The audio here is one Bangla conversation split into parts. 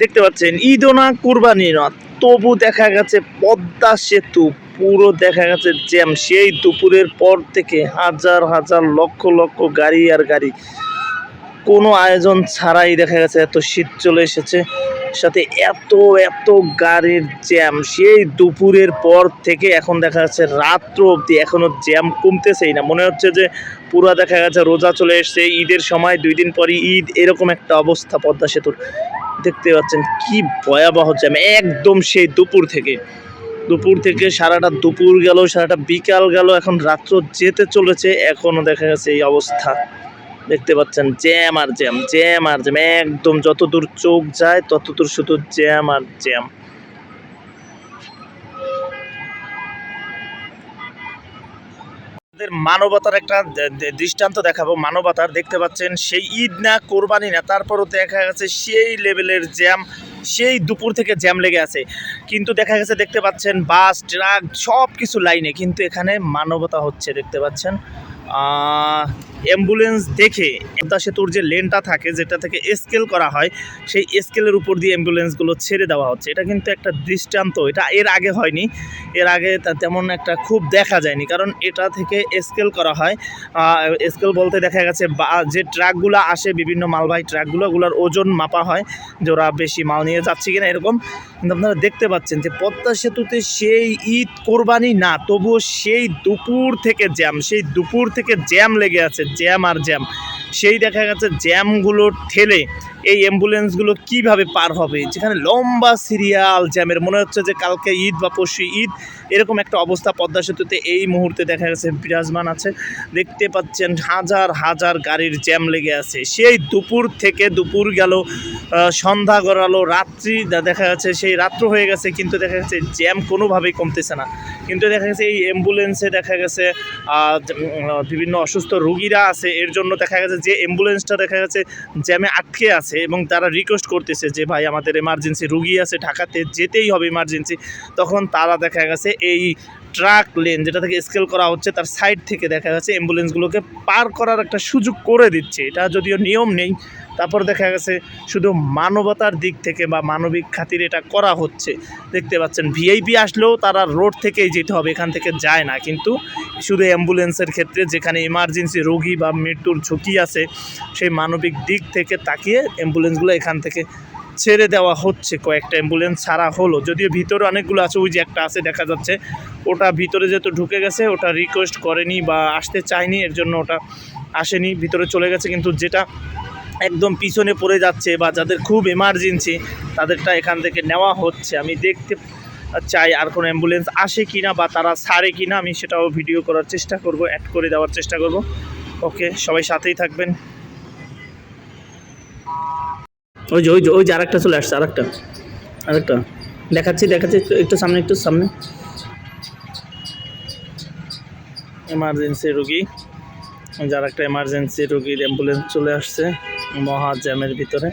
দেখতে পাচ্ছেন ঈদও না কুরবানি না তবু দেখা গেছে পদ্মা সেতু, পুরো দেখা গেছে জ্যাম। সেই দুপুরের পর থেকে হাজার হাজার লক্ষ লক্ষ গাড়ি আর গাড়ি। কোনো আয়োজন ছাড়াই দেখা গেছে এত শীত চলে এসেছে। সাথে এত এত গাড়ির জ্যাম। সেই দুপুরের পর থেকে এখন দেখা যাচ্ছে রাত্র অবধি এখনও জ্যাম কমতেছেই না। মনে হচ্ছে যে পুরো দেখা গেছে রোজা চলে এসছে। ঈদের সময় দুই দিন পরই ঈদ, এরকম একটা অবস্থা পদ্মা সেতুর। দেখতে পাচ্ছেন কি ভয়াবহ জ্যাম। একদম সেই দুপুর থেকে। দুপুর থেকে সারাটা দুপুর গেল, সারাটা বিকাল গেল, এখন রাত্র যেতে চলেছে এখনও দেখা গেছে এই অবস্থা। দেখতে পাচ্ছেন, জ্যাম আর জ্যাম জ্যাম আর জ্যাম। একদম যত দূর চোখ যায় তত দূর শুধু জ্যাম আর জ্যাম। মানবতার একটা দৃষ্টান্ত দেখাবো। মানবতার, দেখতে পাচ্ছেন, সেই ঈদ না, কোরবানি না, তারপরও দেখা গেছে সেই লেভেলের জ্যাম, সেই দুপুর থেকে জ্যাম লেগে আছে। কিন্তু দেখা গেছে, দেখতে পাচ্ছেন, বাস, ট্রাক সব কিছু লাইনে। কিন্তু এখানে মানবতা হচ্ছে, দেখতে পাচ্ছেন। অ্যাম্বুলেন্স দেখে পদ্মা সেতুর যে লেনটা থাকে, যেটা থেকে স্কেল করা হয়, সেই স্কেলের উপর দিয়ে অ্যাম্বুলেন্সগুলো ছেড়ে দেওয়া হচ্ছে। এটা কিন্তু একটা দৃষ্টান্ত, এটা এর আগে হয়নি। এর আগে তেমন একটা খুব দেখা যায়নি, কারণ এটা থেকে স্কেল করা হয়। স্কেল বলতে দেখা গেছে, বা, যে ট্রাকগুলো আসে, বিভিন্ন মালবাহী ট্রাকগুলো, ওগুলোর ওজন মাপা হয়, যে ওরা বেশি মাল নিয়ে যাচ্ছে কিনা এরকম। কিন্তু আপনারা দেখতে পাচ্ছেন যে, পদ্মা সেতুতে সেই ঈদ কোরবানি না, তবুও সেই দুপুর থেকে জ্যাম, সেই দুপুর থেকে জ্যাম লেগে আছে জ্যাম আর জ্যাম। সেই দেখা গেছে জ্যামগুলো ঠেলে এই অ্যাম্বুলেন্সগুলো কীভাবে পার হবে? যেখানে লম্বা সিরিয়াল জ্যামের। মনে হচ্ছে যে কালকে ঈদ বা পরশু ঈদ, এরকম একটা অবস্থা পদ্মা সেতুতে এই মুহূর্তে দেখা গেছে বিরাজমান আছে। দেখতে পাচ্ছেন হাজার হাজার গাড়ির জ্যাম লেগে আছে। সেই দুপুর থেকে দুপুর গেল সন্ধ্যা গড়ালো, রাত্রি দেখা যাচ্ছে সেই রাত্র হয়ে গেছে, কিন্তু দেখা গেছে জ্যাম কোনোভাবেই কমতেছে না। কিন্তু দেখা গেছে এই অ্যাম্বুলেন্সে দেখা গেছে বিভিন্ন অসুস্থ রুগীরা আছে, এর জন্য দেখা গেছে যে অ্যাম্বুলেন্সটা দেখা গেছে জ্যামে আটকে আছে এবং তারা রিকোয়েস্ট করতেছে যে, ভাই, আমাদের এমার্জেন্সি রুগী আছে, ঢাকাতে যেতেই হবে ইমার্জেন্সি তখন তারা দেখা গেছে এই ট্রাক লেন যেটা থেকে স্কেল করা হচ্ছে, তার সাইড থেকে দেখা গেছে অ্যাম্বুলেন্সগুলোকে পার করার একটা সুযোগ করে দিচ্ছে। এটা যদিও নিয়ম নেই তারপর দেখা গেছে শুধু মানবতার দিক থেকে বা মানবিক খাতির এটা করা হচ্ছে। দেখতে পাচ্ছেন ভিআইপি আসলেও তারা রোড থেকেই যেতে হবে, এখান থেকে যায় না। কিন্তু শুধু অ্যাম্বুলেন্সের ক্ষেত্রে যেখানে ইমার্জেন্সি রোগী বা মৃত্যুর ঝুঁকি আছে, সেই মানবিক দিক থেকে তাকিয়ে অ্যাম্বুলেন্সগুলো এখান থেকে ছেড়ে দেওয়া হচ্ছে। কয়েকটা অ্যাম্বুলেন্স ছাড়া হলো। যদিও ভিতরে অনেকগুলো আছে, ওই যে একটা আছে, দেখা যাচ্ছে। ওটা ভিতরে যেহেতু ঢুকে গেছে, ওটা রিকোয়েস্ট করেনি বা আসতে চায়নি, এর জন্য ওটা আসেনি, ভিতরে চলে গেছে। কিন্তু যেটা একদম পিছনে পড়ে যাচ্ছে বা যাদের খুব এমার্জেন্সি তাদেরটা এখান থেকে নেওয়া হচ্ছে। আমি দেখতে চাই আর কোনো অ্যাম্বুলেন্স আসে কি না বা তারা ছাড়ে কি না আমি সেটাও ভিডিও করার চেষ্টা করব অ্যাড করে দেওয়ার চেষ্টা করব। ওকে সবাই সাথেই থাকবেন। ওই যে ওই যে ওই যে আরেকটা চলে আসছে, আরেকটা আরেকটা। দেখাচ্ছি দেখাচ্ছি, একটু- একটু সামনে একটু সামনে। এমার্জেন্সি রুগী। যার একটা এমার্জেন্সি রুগীর অ্যাম্বুলেন্স চলে আসছে। মহা জ্যামের ভিতরে।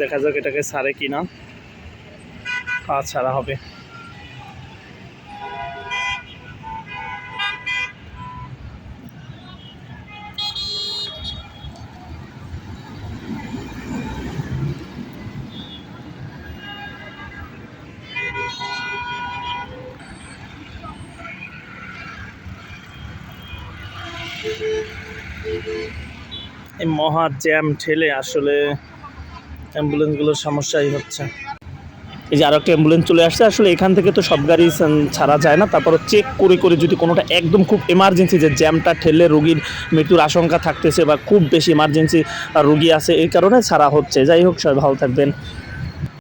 দেখা যাক এটাকে সারে কিনা। পা ছাড়া হবে। এই মহা জ্যাম ঠেলে আসলে অ্যাম্বুলেন্সগুলোর সমস্যাই হচ্ছে। এই যে আরও একটা অ্যাম্বুলেন্স চলে আসছে, আসলে এখান থেকে তো সব গাড়ি ছাড়া যায় না। তারপর চেক করে করে যদি কোনোটা একদম খুব এমার্জেন্সি যে জ্যামটা ঠেলে রুগীর মৃত্যুর আশঙ্কা থাকতেছে বা খুব বেশি এমার্জেন্সি রুগী আছে, এই কারণে ছাড়া হচ্ছে। যাই হোক, সবাই ভালো থাকবেন।